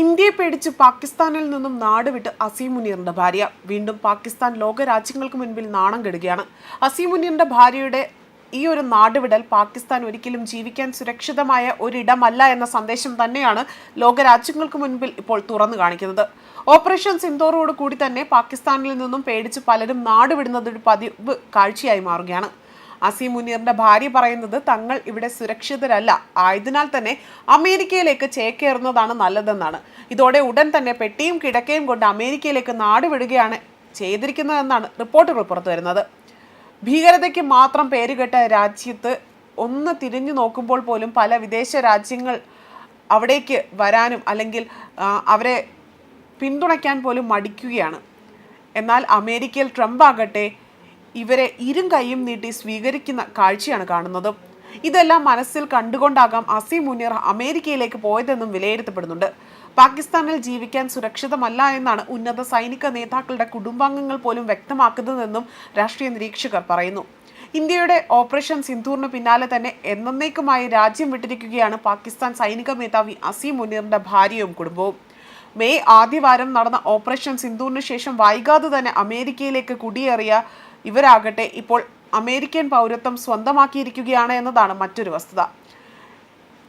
ഇന്ത്യയെ പേടിച്ച് പാകിസ്ഥാനിൽ നിന്നും നാടുവിട്ട് അസീം മുനീറിന്റെ ഭാര്യ. വീണ്ടും പാകിസ്ഥാൻ ലോക രാജ്യങ്ങൾക്ക് മുൻപിൽ നാണം കെടുകയാണ്. അസീം മുനീറിന്റെ ഭാര്യയുടെ ഈ ഒരു നാടുവിടൽ പാകിസ്ഥാൻ ഒരിക്കലും ജീവിക്കാൻ സുരക്ഷിതമായ ഒരിടമല്ല എന്ന സന്ദേശം തന്നെയാണ് ലോകരാജ്യങ്ങൾക്ക് മുൻപിൽ ഇപ്പോൾ തുറന്നു കാണിക്കുന്നത്. ഓപ്പറേഷൻ സിന്ദോറോട് കൂടി തന്നെ പാകിസ്ഥാനിൽ നിന്നും പേടിച്ച് പലരും നാടുവിടുന്നത് ഒരു പതിവ് കാഴ്ചയായി മാറുകയാണ്. അസീം മുനീറിന്റെ ഭാര്യ പറയുന്നത് തങ്ങൾ ഇവിടെ സുരക്ഷിതരല്ല. ആയതിനാൽ തന്നെ അമേരിക്കയിലേക്ക് ചേക്കേറുന്നതാണ് നല്ലതെന്നാണ്. ഇതോടെ ഉടൻ തന്നെ പെട്ടിയും കിടക്കയും കൊണ്ട് അമേരിക്കയിലേക്ക് നാടുവിടുകയാണ് ചെയ്തിരിക്കുന്നതെന്നാണ് റിപ്പോർട്ടുകൾ പുറത്തു വരുന്നത്. ഭീകരതയ്ക്ക് മാത്രം പേരുകെട്ട രാജ്യത്ത് ഒന്ന് തിരിഞ്ഞു നോക്കുമ്പോൾ പോലും പല വിദേശ രാജ്യങ്ങൾ അവിടേക്ക് വരാനും അല്ലെങ്കിൽ അവരെ പിന്തുണയ്ക്കാൻ പോലും മടിക്കുകയാണ്. എന്നാൽ അമേരിക്കയിൽ ട്രംപ് ആകട്ടെ ഇവരെ ഇരും കൈയും നീട്ടി സ്വീകരിക്കുന്ന കാഴ്ചയാണ് കാണുന്നത്. ഇതെല്ലാം മനസ്സിൽ കണ്ടുകൊണ്ടാകാം അസീം മുനീർ അമേരിക്കയിലേക്ക് പോയതെന്നും വിലയിരുത്തപ്പെടുന്നുണ്ട്. പാകിസ്ഥാനിൽ ജീവിക്കാൻ സുരക്ഷിതമല്ല എന്നാണ് ഉന്നത സൈനിക നേതാക്കളുടെ കുടുംബാംഗങ്ങൾ പോലും വ്യക്തമാക്കുന്നതെന്നും രാഷ്ട്രീയ നിരീക്ഷകർ പറയുന്നു. ഇന്ത്യയുടെ ഓപ്പറേഷൻ സിന്ധൂറിന് പിന്നാലെ തന്നെ എന്നേക്കുമായി രാജ്യം വിട്ടിരിക്കുകയാണ് പാകിസ്ഥാൻ സൈനിക മേധാവി അസീം മുനീറിന്റെ ഭാര്യയും കുടുംബവും. മെയ് ആദ്യവാരം നടന്ന ഓപ്പറേഷൻ സിന്ധൂറിന് ശേഷം വൈകാതെ തന്നെ അമേരിക്കയിലേക്ക് കുടിയേറിയ ഇവരാകട്ടെ ഇപ്പോൾ അമേരിക്കൻ പൗരത്വം സ്വന്തമാക്കിയിരിക്കുകയാണ് എന്നതാണ് മറ്റൊരു വസ്തുത.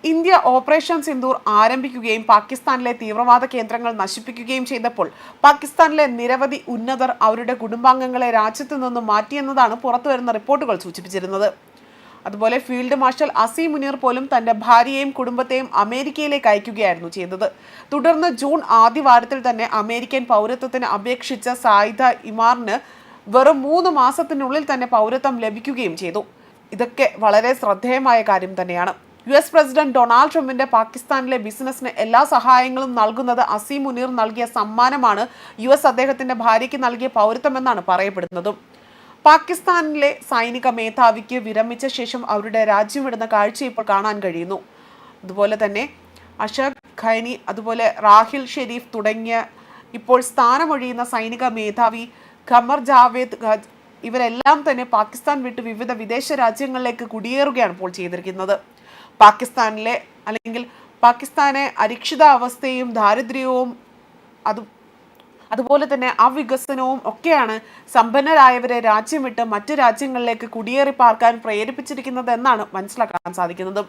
ഇന്ത്യ ഓപ്പറേഷൻ സിന്ദൂർ ആരംഭിക്കുകയും പാകിസ്ഥാനിലെ തീവ്രവാദ കേന്ദ്രങ്ങൾ നശിപ്പിക്കുകയും ചെയ്തപ്പോൾ പാകിസ്ഥാനിലെ നിരവധി ഉന്നതർ അവരുടെ കുടുംബാംഗങ്ങളെ രാജ്യത്തു നിന്നും മാറ്റിയെന്നതാണ് പുറത്തുവരുന്ന റിപ്പോർട്ടുകൾ സൂചിപ്പിച്ചിരുന്നത്. അതുപോലെ ഫീൽഡ് മാർഷൽ അസീം മുനീർ പോലും തന്റെ ഭാര്യയെയും കുടുംബത്തെയും അമേരിക്കയിലേക്ക് അയക്കുകയായിരുന്നു ചെയ്തത്. തുടർന്ന് ജൂൺ ആദ്യവാരത്തിൽ തന്നെ അമേരിക്കൻ പൗരത്വത്തിന് അപേക്ഷിച്ച സായിദ ഇമാറിന് വെറും മൂന്ന് മാസത്തിനുള്ളിൽ തന്നെ പൗരത്വം ലഭിക്കുകയും ചെയ്തു. ഇതൊക്കെ വളരെ ശ്രദ്ധേയമായ കാര്യം തന്നെയാണ്. യു എസ് പ്രസിഡന്റ് ഡൊണാൾഡ് ട്രംപിന്റെ പാകിസ്ഥാനിലെ ബിസിനസ്സിന് എല്ലാ സഹായങ്ങളും നൽകുന്നത് അസീം മുനീർ നൽകിയ സമ്മാനമാണ് യു എസ് അദ്ദേഹത്തിന്റെ ഭാര്യയ്ക്ക് നൽകിയ പൗരത്വമെന്നാണ് പറയപ്പെടുന്നതും. പാകിസ്ഥാനിലെ സൈനിക മേധാവിക്ക് വിരമിച്ച ശേഷം അവരുടെ രാജ്യം വിടുന്ന കാഴ്ച ഇപ്പോൾ കാണാൻ കഴിയുന്നു. അതുപോലെ തന്നെ അഷക് ഖൈനി അതുപോലെ റാഹിൽ ഷെരീഫ് തുടങ്ങിയ ഇപ്പോൾ സ്ഥാനമൊഴിയുന്ന സൈനിക മേധാവി ഖമർ ജാവേദ് ഇവരെല്ലാം തന്നെ പാകിസ്ഥാൻ വിട്ട് വിവിധ വിദേശ രാജ്യങ്ങളിലേക്ക് കുടിയേറുകയാണ് ഇപ്പോൾ ചെയ്തിരിക്കുന്നത്. പാകിസ്ഥാനിലെ അല്ലെങ്കിൽ പാകിസ്ഥാനെ അരക്ഷിതാവസ്ഥയും ദാരിദ്ര്യവും അത് അതുപോലെ തന്നെ അവികസനവും ഒക്കെയാണ് സമ്പന്നരായവരെ രാജ്യം വിട്ട് മറ്റ് രാജ്യങ്ങളിലേക്ക് കുടിയേറി പാർക്കാൻ പ്രേരിപ്പിച്ചിരിക്കുന്നത് എന്നാണ് മനസ്സിലാക്കാൻ സാധിക്കുന്നത്.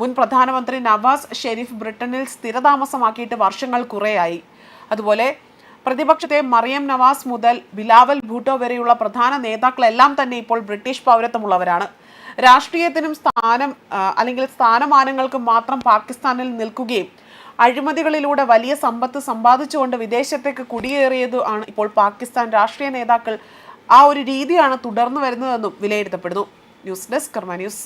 മുൻ പ്രധാനമന്ത്രി നവാസ് ഷെരീഫ് ബ്രിട്ടനിൽ സ്ഥിരതാമസമാക്കിയിട്ട് വർഷങ്ങൾ കുറേയായി. അതുപോലെ പ്രതിപക്ഷത്തെ മറിയം നവാസ് മുതൽ ബിലാവൽ ഭൂട്ടോ വരെയുള്ള പ്രധാന നേതാക്കളെല്ലാം തന്നെ ഇപ്പോൾ ബ്രിട്ടീഷ് പൗരത്വമുള്ളവരാണ്. രാഷ്ട്രീയത്തിനും സ്ഥാനം അല്ലെങ്കിൽ സ്ഥാനമാനങ്ങൾക്കും മാത്രം പാകിസ്ഥാനിൽ നിൽക്കുകയും അഴിമതികളിലൂടെ വലിയ സമ്പത്ത് സമ്പാദിച്ചുകൊണ്ട് വിദേശത്തേക്ക് കുടിയേറിയത് ആണ് ഇപ്പോൾ പാകിസ്ഥാൻ രാഷ്ട്രീയ നേതാക്കൾ. ആ ഒരു രീതിയാണ് തുടർന്നു വരുന്നതെന്നും വിലയിരുത്തപ്പെടുന്നു. News desk Karma news.